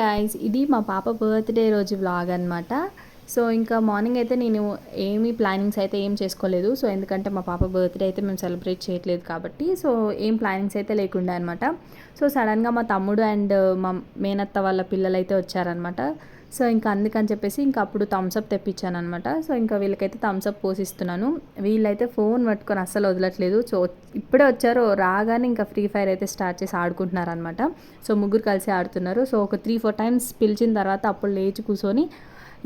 Guys ఇది మా పాప బర్త్డే రోజు వ్లాగ్ అనమాట సో ఇంకా మార్నింగ్ అయితే నేను ఏమీ ప్లానింగ్స్ అయితే ఏం చేసుకోలేదు. సో ఎందుకంటే మా పాప బర్త్డే అయితే మేము సెలబ్రేట్ చేయట్లేదు కాబట్టి సో ఏం ప్లానింగ్స్ అయితే లేకుండా అనమాట సో సడన్గా మా తమ్ముడు అండ్ మా మేనత్త వాళ్ళ పిల్లలు అయితే వచ్చారనమాట సో ఇంకా అందుకని చెప్పేసి ఇంకా అప్పుడు థమ్స్అప్ తెప్పించాను అనమాట సో ఇంకా వీళ్ళకైతే థమ్స్అప్ పోసిస్తున్నాను. వీళ్ళైతే ఫోన్ పట్టుకొని అస్సలు వదలట్లేదు. సో ఇప్పుడే వచ్చారు రాగానే ఇంకా ఫ్రీ ఫైర్ అయితే స్టార్ట్ చేసి ఆడుకుంటున్నారు అనమాట సో ముగ్గురు కలిసి ఆడుతున్నారు. సో ఒక త్రీ ఫోర్ టైమ్స్ పిలిచిన తర్వాత అప్పుడు లేచి కూర్చొని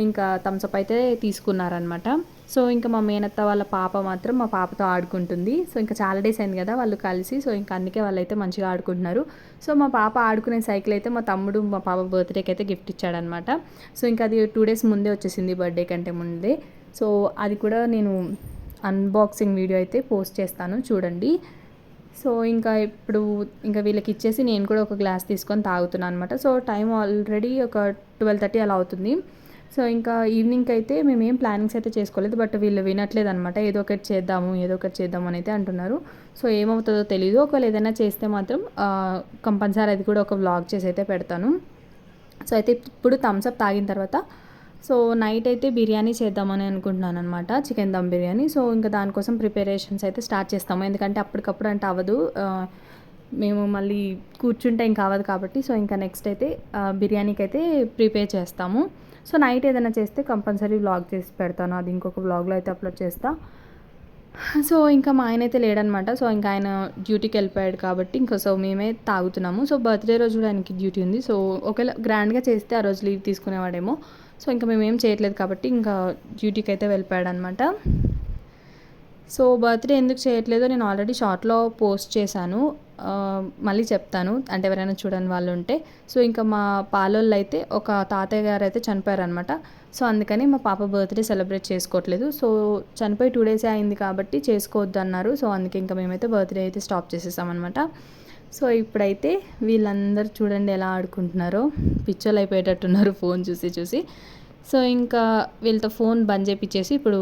ఇంకా థమ్స్అప్ అయితే తీసుకున్నారనమాట సో ఇంకా మా మేనత్త వాళ్ళ పాప మాత్రం మా పాపతో ఆడుకుంటుంది. సో ఇంకా చాలా డేస్ అయింది కదా వాళ్ళు కలిసి. సో ఇంకా అందుకే వాళ్ళైతే మంచిగా ఆడుకుంటున్నారు. సో మా పాప ఆడుకునే సైకిల్ అయితే మా తమ్ముడు మా పాప బర్త్డేకి అయితే గిఫ్ట్ ఇచ్చాడనమాట సో ఇంకా అది టూ డేస్ ముందే వచ్చేసింది బర్త్డే కంటే ముందే. సో అది కూడా నేను అన్బాక్సింగ్ వీడియో అయితే పోస్ట్ చేస్తాను చూడండి. సో ఇంకా ఇప్పుడు ఇంకా వీళ్ళకి ఇచ్చేసి నేను కూడా ఒక గ్లాస్ తీసుకొని తాగుతున్నాను అనమాట సో టైం ఆల్రెడీ ఒక ట్వెల్వ్ థర్టీ అలా అవుతుంది. సో ఇంకా ఈవినింగ్ అయితే మేము ఏం ప్లానింగ్స్ అయితే చేసుకోలేదు బట్ వీళ్ళు వినట్లేదు అనమాట ఏదో ఒకటి చేద్దాము ఏదో ఒకటి చేద్దాము అని అయితే అంటున్నారు. సో ఏమవుతుందో తెలియదు ఒకవేళ ఏదైనా చేస్తే మాత్రం కంపల్సరీ అది కూడా ఒక వ్లాగ్ చేసి అయితే పెడతాను. సో అయితే ఇప్పుడు థమ్స్అప్ తాగిన తర్వాత సో నైట్ అయితే బిర్యానీ చేద్దామని అనుకుంటున్నాను అనమాట చికెన్ దమ్ బిర్యానీ. సో ఇంకా దానికోసం ప్రిపరేషన్స్ అయితే స్టార్ట్ చేస్తాము. ఎందుకంటే అప్పటికప్పుడు అంటే అవ్వదు. మేము మళ్ళీ కూర్చుంటే ఇంకా అవ్వదు కాబట్టి సో ఇంకా నెక్స్ట్ అయితే బిర్యానీకి అయితే ప్రిపేర్ చేస్తాము. సో నైట్ ఏదైనా చేస్తే కంపల్సరీ వ్లాగ్ చేసి పెడతాను. అది ఇంకొక వ్లాగ్లో అయితే అప్లోడ్ చేస్తా. సో ఇంకా మా ఆయన అయితే లేడనమాట సో ఇంకా ఆయన డ్యూటీకి వెళ్ళిపోయాడు కాబట్టి ఇంకా సో మేమే తాగుతున్నాము. సో బర్త్డే రోజు కూడా ఆయనకి డ్యూటీ ఉంది. సో ఒకవేళ గ్రాండ్గా చేస్తే ఆ రోజు లీవ్ తీసుకునేవాడేమో. సో ఇంకా మేమేం చేయట్లేదు కాబట్టి ఇంకా డ్యూటీకి అయితే వెళ్ళిపోయాడు అనమాట సో బర్త్డే ఎందుకు చేయట్లేదో నేను ఆల్రెడీ షార్ట్లో పోస్ట్ చేశాను. మళ్ళీ చెప్తాను. అంటే ఎవరైనా చూడని వాళ్ళు ఉంటే. సో ఇంకా మా పాలోళ్ళు అయితే ఒక తాతయ్య గారు అయితే చనిపోయారనమాట సో అందుకని మా పాప బర్త్డే సెలబ్రేట్ చేసుకోవట్లేదు. సో చనిపోయి టూ డేసే అయింది కాబట్టి చేసుకోవద్దు అన్నారు సో అందుకే ఇంకా మేమైతే బర్త్డే అయితే స్టాప్ చేసేసామన్నమాట. సో ఇప్పుడైతే వీళ్ళందరూ చూడండి ఎలా ఆడుకుంటున్నారో. పిచ్చోలు అయిపోయేటట్టున్నారు ఫోన్ చూసి చూసి. సో ఇంకా వీళ్ళతో ఫోన్ బంద్ చేపించేసి ఇప్పుడు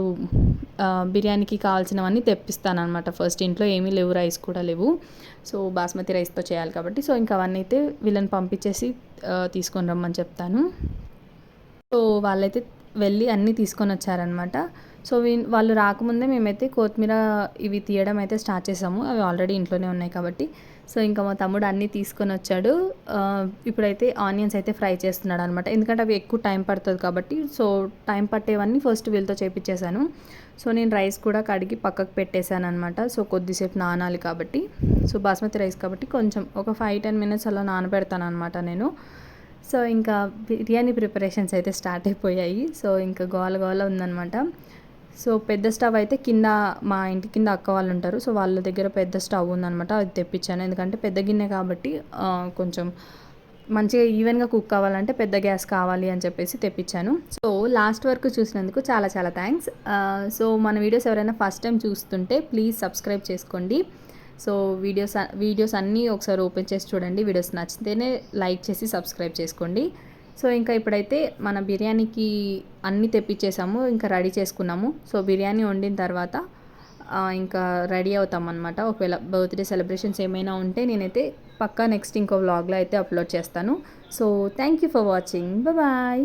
బిర్యానీకి కావాల్సినవన్నీ తెప్పిస్తాను అనమాట ఫస్ట్ ఇంట్లో ఏమీ లేవు రైస్ కూడా లేవు. సో బాస్మతి రైస్తో చేయాలి కాబట్టి. సో ఇంకా అవన్నీ అయితే వీళ్ళని పంపించేసి తీసుకొని రమ్మని చెప్తాను. సో వాళ్ళైతే వెళ్ళి అన్నీ తీసుకొని వచ్చారనమాట సో వాళ్ళు రాకముందే మేమైతే కొత్తిమీర ఇవి తీయడం అయితే స్టార్ట్ చేసాము. అవి ఆల్రెడీ ఇంట్లోనే ఉన్నాయి కాబట్టి. సో ఇంకా మా తమ్ముడు అన్నీ తీసుకొని వచ్చాడు. ఇప్పుడైతే ఆనియన్స్ అయితే ఫ్రై చేస్తున్నాడు అనమాట ఎందుకంటే అవి ఎక్కువ టైం పడుతుంది కాబట్టి సో టైం పట్టేవన్నీ ఫస్ట్ వీళ్ళతో చేపించేశాను సో నేను రైస్ కూడా కడిగి పక్కకు పెట్టేశాను అనమాట సో కొద్దిసేపు నానాలి కాబట్టి. సో బాస్మతి రైస్ కాబట్టి కొంచెం ఒక ఫైవ్ టెన్ మినిట్స్ అలా నానబెడతాను అనమాట నేను. సో ఇంకా బిర్యానీ ప్రిపరేషన్స్ అయితే స్టార్ట్ అయిపోయాయి. సో ఇంకా గోల గోల ఉందనమాట సో పెద్ద స్టవ్ అయితే కింద మా ఇంటి కింద అక్క వాళ్ళు ఉంటారు. సో వాళ్ళ దగ్గర పెద్ద స్టవ్ ఉందనమాట అది తెప్పించాను. ఎందుకంటే పెద్ద గిన్నె కాబట్టి కొంచెం మంచిగా ఈవెన్గా కుక్ కావాలంటే పెద్ద గ్యాస్ కావాలి అని చెప్పేసి తెప్పించాను. సో లాస్ట్ వరకు చూసినందుకు చాలా చాలా థ్యాంక్స్. సో మన వీడియోస్ ఎవరైనా ఫస్ట్ టైం చూస్తుంటే ప్లీజ్ సబ్స్క్రైబ్ చేసుకోండి. సో వీడియోస్ వీడియోస్ అన్నీ ఒకసారి ఓపెన్ చేసి చూడండి. వీడియోస్ నచ్చితేనే లైక్ చేసి సబ్స్క్రైబ్ చేసుకోండి. సో ఇంకా ఇప్పుడైతే మన బిర్యానీకి అన్నీ తెప్పించేసాము ఇంకా రెడీ చేసుకున్నాము. సో బిర్యానీ వండిన తర్వాత ఇంకా రెడీ అవుతాం అనమాట ఒకవేళ బర్త్డే సెలబ్రేషన్స్ ఏమైనా ఉంటే నేనైతే పక్కా నెక్స్ట్ ఇంకో వ్లాగ్లో అయితే అప్లోడ్ చేస్తాను. So thank you for watching. Bye.